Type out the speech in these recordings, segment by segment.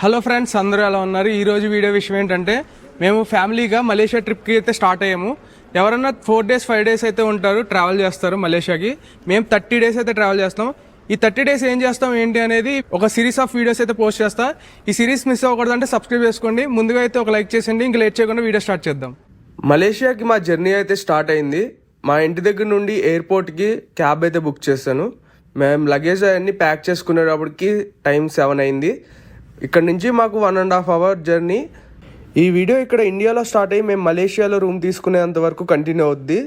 Hello friends అందరూ ఎలా ఉన్నారు? ఈరోజు వీడియో విషయం ఏంటంటే మేము ఫ్యామిలీగా మలేషియా ట్రిప్కి అయితే స్టార్ట్ అయ్యాము. ఎవరన్నా ఫోర్ డేస్ ఫైవ్ డేస్ అయితే ఉంటారు ట్రావెల్ చేస్తారు మలేషియాకి. మేము థర్టీ డేస్ అయితే ట్రావెల్ చేస్తాం. ఈ థర్టీ డేస్ ఏం చేస్తాం ఏంటి అనేది ఒక సిరీస్ ఆఫ్ వీడియోస్ అయితే పోస్ట్ చేస్తా. ఈ సిరీస్ మిస్ అవ్వకూడదంటే సబ్స్క్రైబ్ చేసుకోండి. ముందుగా అయితే ఒక లైక్ చేసేయండి. ఇంకా లేట్ చేయకుండా వీడియో స్టార్ట్ చేద్దాం. మలేషియాకి మా జర్నీ అయితే స్టార్ట్ అయింది. మా ఇంటి దగ్గర నుండి ఎయిర్పోర్ట్కి క్యాబ్ అయితే బుక్ చేశాను. మేము లగేజ్ అవన్నీ ప్యాక్ చేసుకునేటప్పటికి టైం సెవెన్ అయింది. ఇక్కడ నుంచి మాకు one and half hour journey ఈ వీడియో ఇక్కడ ఇండియాలో స్టార్ట్ అయ్యి మేము మలేషియాలో రూమ్ తీసుకునేంత వరకు కంటిన్యూ అవుద్ది.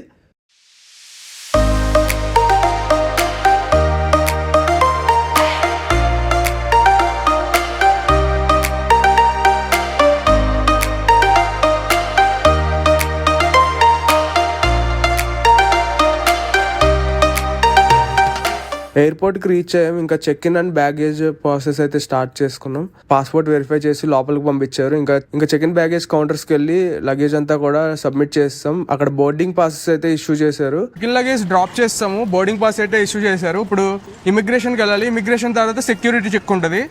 ఎయిర్పోర్ట్కి రీచ్ అయ్యాం. ఇంకా check in and baggage process అయితే స్టార్ట్ చేసుకున్నాం. పాస్పోర్ట్ వెరిఫై చేసి లోపలికి పంపించారు. ఇంకా ఇంకా చెక్ ఇన్ బ్యాగేజ్ కౌంటర్స్కి వెళ్ళి లగేజ్ అంతా కూడా సబ్మిట్ చేస్తాం. అక్కడ బోర్డింగ్ పాసెస్ అయితే ఇష్యూ చేశారు. చెక్ లగేజ్ డ్రాప్ చేస్తాము. బోర్డింగ్ పాస్ అయితే ఇష్యూ చేశారు. ఇప్పుడు ఇమిగ్రేషన్కి వెళ్ళాలి. ఇమిగ్రేషన్ తర్వాత సెక్యూరిటీ చెక్ ఉంటుంది.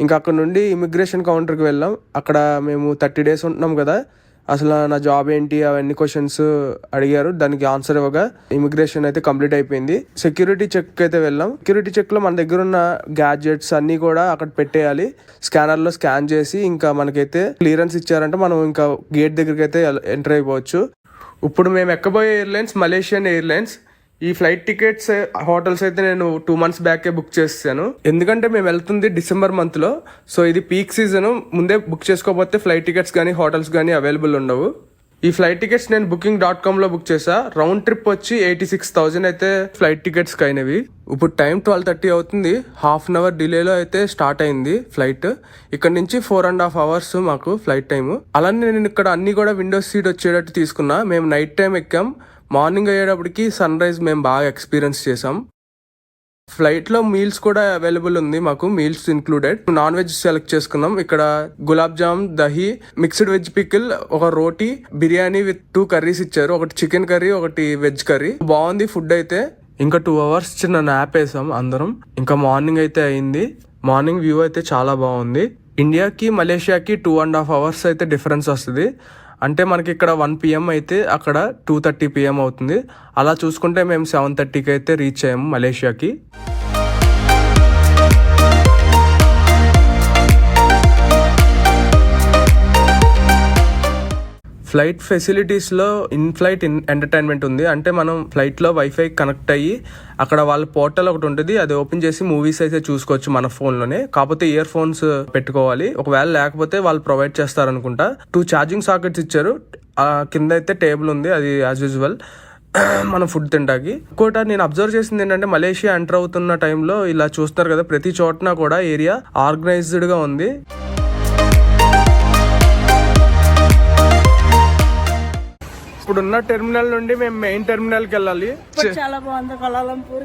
ఇంకా అక్కడ నుండి ఇమిగ్రేషన్ కౌంటర్కి వెళ్ళాం. అక్కడ మేము థర్టీ డేస్ ఉంటున్నాం కదా. అసలు నా జాబ్ ఏంటి? అవన్నీ క్వశ్చన్స్ అడిగారు. దానికి ఆన్సర్ ఇవ్వగా ఇమిగ్రేషన్ అయితే కంప్లీట్ అయిపోయింది. సెక్యూరిటీ చెక్ అయితే వెళ్ళాం. సెక్యూరిటీ చెక్లో మన దగ్గర ఉన్న గ్యాడ్జెట్స్ అన్నీ కూడా అక్కడ పెట్టేయాలి. స్కానర్లో స్కాన్ చేసి ఇంకా మనకైతే క్లియరెన్స్ ఇచ్చారంటే మనం ఇంకా గేట్ దగ్గరికి అయితే ఎంటర్ అయిపోవచ్చు. ఇప్పుడు మేము ఎక్కబోయే ఎయిర్లైన్స్ మలేషియన్ ఎయిర్లైన్స్ ఈ ఫ్లైట్ టికెట్స్ హోటల్స్ అయితే నేను టూ మంత్స్ బ్యాకే బుక్ చేశాను. ఎందుకంటే మేము వెళ్తుంది డిసెంబర్ మంత్లో. సో ఇది పీక్ సీజన్ ముందే బుక్ చేసుకోకపోతే ఫ్లైట్ టికెట్స్ కానీ హోటల్స్ కానీ అవైలబుల్ ఉండవు. ఈ ఫ్లైట్ టికెట్స్ నేను బుకింగ్ డాట్ కామ్లో బుక్ చేసా రౌండ్ ట్రిప్ వచ్చి ఎయిటీ సిక్స్ థౌసండ్ అయితే ఫ్లైట్ టికెట్స్ అయినవి. ఇప్పుడు టైం ట్వెల్వ్ థర్టీ అవుతుంది. హాఫ్ అన్ అవర్ డిలేలో అయితే స్టార్ట్ అయింది ఫ్లైట్ ఇక్కడ నుంచి ఫోర్ అండ్ హాఫ్ అవర్స్ మాకు ఫ్లైట్ టైము అలానే నేను ఇక్కడ అన్ని కూడా విండోస్ సీట్ వచ్చేటట్టు తీసుకున్నా. మేము నైట్ టైం ఎక్కాం. మార్నింగ్ అయ్యేటప్పటికి సన్ రైజ్ మేము బాగా ఎక్స్పీరియన్స్ చేసాం ఫ్లైట్లో మీల్స్ కూడా అవైలబుల్ ఉంది మాకు meals included. Non veg select చేసుకున్నాం. ఇక్కడ gulab jam dahi mixed veg pickle ఒక roti biryani with two curries ఇచ్చారు. ఒకటి చికెన్ కర్రీ ఒకటి వెజ్ కర్రీ. బాగుంది ఫుడ్ అయితే. ఇంకా టూ అవర్స్ చిన్న నాప్ వేసాం అందరం. ఇంకా మార్నింగ్ అయితే అయింది. మార్నింగ్ వ్యూ అయితే చాలా బాగుంది. ఇండియాకి మలేషియాకి టూ అండ్ హాఫ్ అవర్స్ అయితే డిఫరెన్స్ వస్తుంది. అంటే మనకి ఇక్కడ వన్ పిఎం అయితే అక్కడ టూ థర్టీ పిఎం అవుతుంది. అలా చూసుకుంటే మేము సెవెన్ థర్టీకి అయితే రీచ్ అయ్యాము మలేషియాకి. ఫ్లైట్ ఫెసిలిటీస్లో ఇన్ ఫ్లైట్ ఇన్ ఎంటర్టైన్మెంట్ ఉంది. అంటే మనం ఫ్లైట్లో వైఫై కనెక్ట్ అయ్యి అక్కడ వాళ్ళ పోర్టల్ ఒకటి ఉంటుంది. అది ఓపెన్ చేసి మూవీస్ అయితే చూసుకోవచ్చు మన ఫోన్లోనే. కాకపోతే ఇయర్ ఫోన్స్ పెట్టుకోవాలి. ఒకవేళ లేకపోతే వాళ్ళు ప్రొవైడ్ చేస్తారనుకుంటా. టూ ఛార్జింగ్ సాకెట్స్ ఇచ్చారు. ఆ కింద అయితే టేబుల్ ఉంది. అది యాజ్ యూజువల్ మనం ఫుడ్ తింటాకి ఇంకోట నేను అబ్జర్వ్ చేసింది ఏంటంటే మలేషియా ఎంటర్ అవుతున్న టైంలో ఇలా చూస్తారు కదా. ప్రతి చోటన కూడా ఏరియా ఆర్గనైజ్డ్గా ఉంది. ఇప్పుడున్న టెర్మినల్ నుండి మేము మెయిన్ టెర్మినల్కి వెళ్ళాలి. చాలా బాగుంది Kuala Lumpur.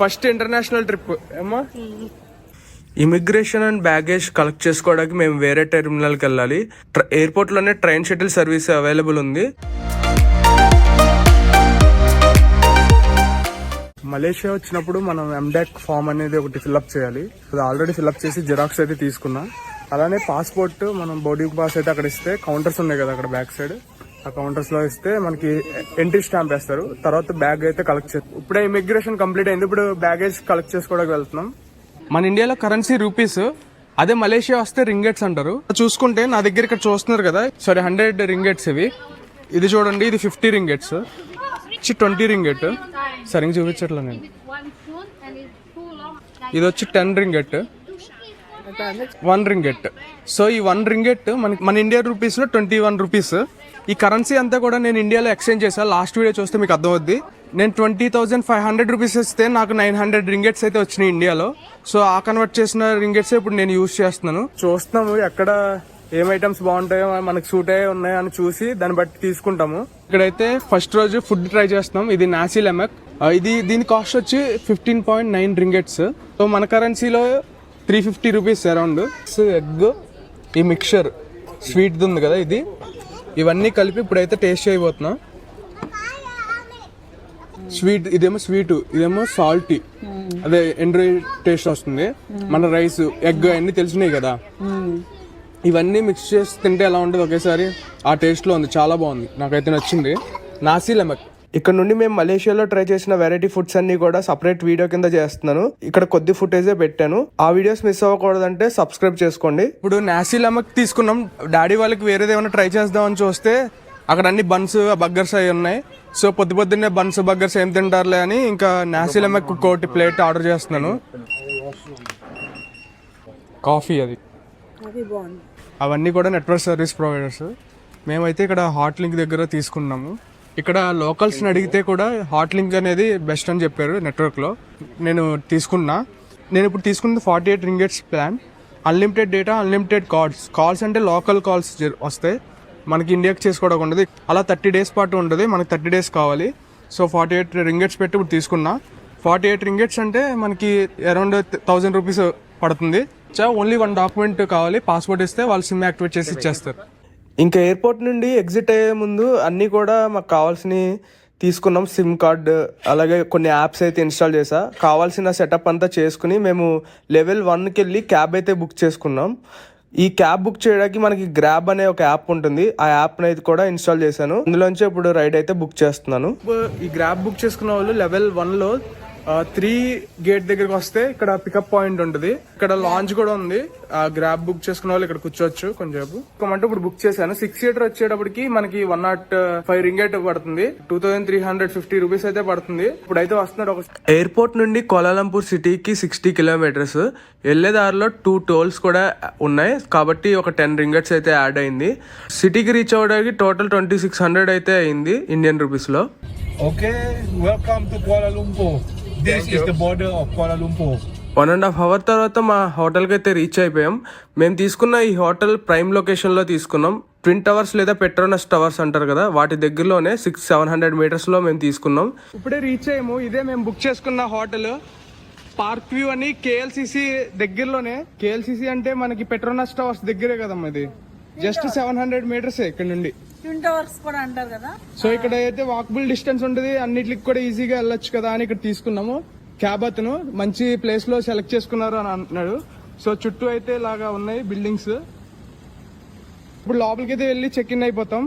First international trip ఏమో ఇమిగ్రేషన్ అండ్ బ్యాగేజ్ కలెక్ట్ చేసుకోవడానికి మేము వేరే టెర్మినల్కి వెళ్ళాలి. ట్ర- ఎయిర్పోర్ట్లోనే ట్రైన్ షటిల్ సర్వీస్ అవైలబుల్ ఉంది. మలేషియా వచ్చినప్పుడు మనం ఎండాక్ ఫామ్ అనేది ఒకటి ఫిల్అప్ చేయాలి. అది ఆల్రెడీ ఫిల్అప్ చేసి జిరాక్స్ అయితే తీసుకున్నా. అలానే పాస్పోర్ట్ మనం బోర్డింగ్ పాస్ అయితే అక్కడ ఇస్తే కౌంటర్స్ ఉన్నాయి కదా అక్కడ బ్యాక్ సైడ్ ఆ కౌంటర్స్లో ఇస్తే మనకి ఎంట్రీ స్టాంప్ వేస్తారు. తర్వాత బ్యాగ్ అయితే కలెక్ట్ చేస్తారు ఇప్పుడే ఇమిగ్రేషన్ కంప్లీట్ అయింది. ఇప్పుడు బ్యాగేజ్ కలెక్ట్ చేసుకోవడానికి వెళ్తున్నాం. మన ఇండియాలో కరెన్సీ రూపీస్ అదే మలేషియా వస్తే రింగెట్స్ అంటారు. చూసుకుంటే నా దగ్గర ఇక్కడ చూస్తున్నారు కదా సారీ హండ్రెడ్ రింగెట్స్ ఇవి. ఇది చూడండి ఇది ఫిఫ్టీ రింగెట్స్ వచ్చి ట్వంటీ రింగెట్ సరిగ్గా చూపించట్లే నేను. ఇది వచ్చి ten ringgit one ringgit so ఈ వన్ రింగెట్ మన మన ఇండియా రూపీస్లో ట్వంటీ వన్ రూపీస్ ఈ కరెన్సీ అంతా కూడా నేను ఇండియాలో ఎక్స్చేంజ్ చేశాను లాస్ట్ వీడియో చూస్తే మీకు అర్థమవుద్ది. నేను twenty thousand five hundred rupees ఇస్తే నాకు నైన్ హండ్రెడ్ రింగెట్స్ అయితే వచ్చినాయి ఇండియాలో సో ఆ కన్వర్ట్ చేసిన రింగెట్స్ ఇప్పుడు నేను యూజ్ చేస్తున్నాను. చూస్తున్నాము ఎక్కడ ఏం ఐటమ్స్ బాగుంటాయో మనకు సూట్ అయ్యే ఉన్నాయో అని చూసి దాన్ని బట్టి తీసుకుంటాము. ఇక్కడైతే ఫస్ట్ రోజు ఫుడ్ ట్రై చేస్తున్నాం. ఇది నాసీ లెమక్ ఇది దీని కాస్ట్ వచ్చి fifteen point nine ringgits so మన కరెన్సీలో three fifty rupees around egg ఈ మిక్చర్ స్వీట్ ఉంది కదా ఇది. ఇవన్నీ కలిపి ఇప్పుడైతే టేస్ట్ చేయబోతున్నాం. స్వీట్ ఇదేమో స్వీట్ ఇదేమో సాల్టీ. అదే ఎండ్రీ టేస్ట్ వస్తుంది. మన రైస్ ఎగ్ అన్నీ తెలిసినాయి కదా. ఇవన్నీ మిక్స్ చేసి తింటే ఎలా ఉంటుంది ఒకేసారి? ఆ టేస్ట్లో ఉంది చాలా బాగుంది. నాకైతే నచ్చింది. నాసీ లెమక్ ఇక్కడ నుండి మేము మలేషియాలో ట్రై చేసిన వెరైటీ ఫుడ్స్ అన్ని కూడా సపరేట్ వీడియో కింద చేస్తున్నాను. ఇక్కడ కొద్ది ఫుటేజే పెట్టాను. ఆ వీడియోస్ మిస్ అవ్వకూడదంటే సబ్స్క్రైబ్ చేసుకోండి. ఇప్పుడు నాసీ లెమక్ తీసుకున్నాం. డాడీ వాళ్ళకి వేరేది ఏమైనా ట్రై చేద్దామని చూస్తే అక్కడ అన్ని బన్స్ బర్గర్స్ అవి ఉన్నాయి. సో పొద్దు పొద్దున్నే బన్స్ బర్గర్స్ ఏం తింటారులే అని ఇంకా నాసీ లెమక్ కోటి ప్లేట్ ఆర్డర్ చేస్తున్నాను. కాఫీ అది. అవన్నీ కూడా నెట్వర్క్ సర్వీస్ ప్రొవైడర్స్ మేమైతే ఇక్కడ హాట్ లింక్ దగ్గర తీసుకున్నాము. ఇక్కడ లోకల్స్ని అడిగితే కూడా హాట్ లింక్ అనేది బెస్ట్ అని చెప్పారు నెట్వర్క్లో నేను తీసుకున్నా. నేను ఇప్పుడు తీసుకున్నది forty eight ringgits plan unlimited data unlimited calls calls అంటే లోకల్ కాల్స్ వస్తాయి. మనకి ఇండియాకి చేసుకోవడం ఉండదు. అలా థర్టీ డేస్ పాటు ఉంటుంది మనకి థర్టీ డేస్ కావాలి. సో ఫార్టీ ఎయిట్ రింగెట్స్ పెట్టి ఇప్పుడు తీసుకున్నా. ఫార్టీ ఎయిట్ రింగెట్స్ అంటే మనకి అరౌండ్ థౌజండ్ రూపీస్ పడుతుంది. ఓన్లీ వన్ డాక్యుమెంట్ కావాలి. పాస్పోర్ట్ ఇస్తే వాళ్ళు సిమ్ యాక్టివేట్ చేసి ఇచ్చేస్తారు. ఇంకా ఎయిర్పోర్ట్ నుండి ఎగ్జిట్ అయ్యే ముందు అన్నీ కూడా మాకు కావాల్సినవి తీసుకున్నాం సిమ్ కార్డ్ అలాగే కొన్ని యాప్స్ అయితే ఇన్స్టాల్ చేసా. కావాల్సిన సెటప్ అంతా చేసుకుని మేము లెవెల్ వన్కి వెళ్ళి క్యాబ్ అయితే బుక్ చేసుకున్నాం. ఈ క్యాబ్ బుక్ చేయడానికి మనకి గ్రాబ్ అనే ఒక యాప్ ఉంటుంది. ఆ యాప్ అయితే కూడా ఇన్స్టాల్ చేశాను. అందులోంచి ఇప్పుడు రైడ్ అయితే బుక్ చేస్తున్నాను. ఈ గ్రాబ్ బుక్ చేసుకున్న వాళ్ళు లెవెల్ వన్లో త్రీ గేట్ దగ్గరికి వస్తే ఇక్కడ పికప్ పాయింట్ ఉంటుంది. ఇక్కడ లాంచ్ కూడా ఉంది. ఆ గ్రాబ్ బుక్ చేసుకున్న వాళ్ళు ఇక్కడ కూర్చోవచ్చు కొంచెంసేపు. అంటే ఇప్పుడు బుక్ చేశాను. సిక్స్ సీటర్ వచ్చేటప్పటికి మనకి వన్ నాట్ ఫైవ్ రింగేట్ పడుతుంది. Two thousand three hundred fifty rupees అయితే పడుతుంది. ఇప్పుడు అయితే వస్తున్నారు ఒక ఎయిర్పోర్ట్ నుండి కోలాలంపూర్ సిటీకి సిక్స్టీ కిలోమీటర్స్ వెళ్ళే దారిలో టూ టోల్స్ కూడా ఉన్నాయి. కాబట్టి ఒక టెన్ రింగెట్స్ అయితే యాడ్ అయింది. సిటీకి రీచ్ అవ్వడానికి టోటల్ ట్వంటీ సిక్స్ హండ్రెడ్ అయితే అయింది ఇండియన్ రూపీస్లో. Okay, welcome to Kuala Is the border of Kuala Lumpur. One and half hour తర్వాత మా హోటల్కి అయితే రీచ్ అయిపోయాం. మేము తీసుకున్న ఈ హోటల్ ప్రైమ్ లొకేషన్లో తీసుకున్నాం. ట్విన్ టవర్స్ లేదా పెట్రోనస్ టవర్స్ అంటారు కదా వాటి దగ్గరలోనే సిక్స్ సెవెన్ హండ్రెడ్ మీటర్స్లో మేము తీసుకున్నాం. ఇప్పుడే రీచ్ అయ్యాము. ఇదే మేము బుక్ చేసుకున్న హోటల్ పార్క్ వ్యూ అని కేఎల్సిసి దగ్గరలోనే. కేఎల్సిసి అంటే మనకి పెట్రోనస్ టవర్స్ దగ్గరే కదమ్మా ఇది. జస్ట్ సెవెన్ హండ్రెడ్ మీటర్స్ ఇక్కడ నుండి. కూడా అంటారు కదా. సో ఇక్కడ అయితే వాకబుల్ డిస్టెన్స్ ఉంటుంది అన్నిటికి కూడా ఈజీగా వెళ్ళొచ్చు కదా అని ఇక్కడ తీసుకున్నాము. క్యాబ్ అతను మంచి ప్లేస్లో సెలెక్ట్ చేసుకున్నారు అని అంటున్నాడు సో చుట్టూ అయితే ఇలాగా ఉన్నాయి బిల్డింగ్స్ ఇప్పుడు లోపలికి అయితే వెళ్ళి చెక్ ఇన్ అయిపోతాం.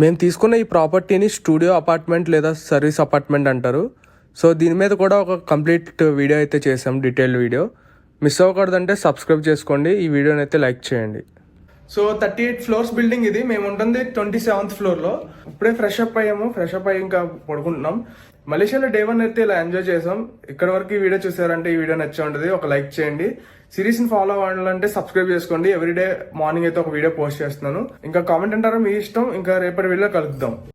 మేము తీసుకున్న ఈ ప్రాపర్టీని స్టూడియో అపార్ట్మెంట్ లేదా సర్వీస్ అపార్ట్మెంట్ అంటారు. సో దీని మీద కూడా ఒక కంప్లీట్ వీడియో అయితే చేసాం డీటెయిల్ వీడియో. మిస్ అవ్వకూడదంటే సబ్స్క్రైబ్ చేసుకోండి. ఈ వీడియోని అయితే లైక్ చేయండి. So thirty eight floors building ఇది. మేము ఉంటుంది ట్వంటీ సెవెంత్ ఫ్లోర్లో ఇప్పుడే ఫ్రెష్ అప్ అయ్యాము. ఫ్రెష్ అప్ అయ్యి ఇంకా పడుకుంటున్నాం. మలేషియాలో డే వన్ అయితే ఇలా ఎంజాయ్ చేసాం. ఇక్కడ వరకు ఈ వీడియో చూసారంటే ఈ వీడియో నచ్చి ఉంటుంది. ఒక లైక్ చేయండి. సిరీస్ని ఫాలో అవ్వాలంటే సబ్స్క్రైబ్ చేసుకోండి. ఎవ్రీడే మార్నింగ్ అయితే ఒక వీడియో పోస్ట్ చేస్తున్నాను. ఇంకా కామెంట్ అంటారా మీ ఇష్టం. ఇంకా రేపటి వీడియో కలుద్దాం.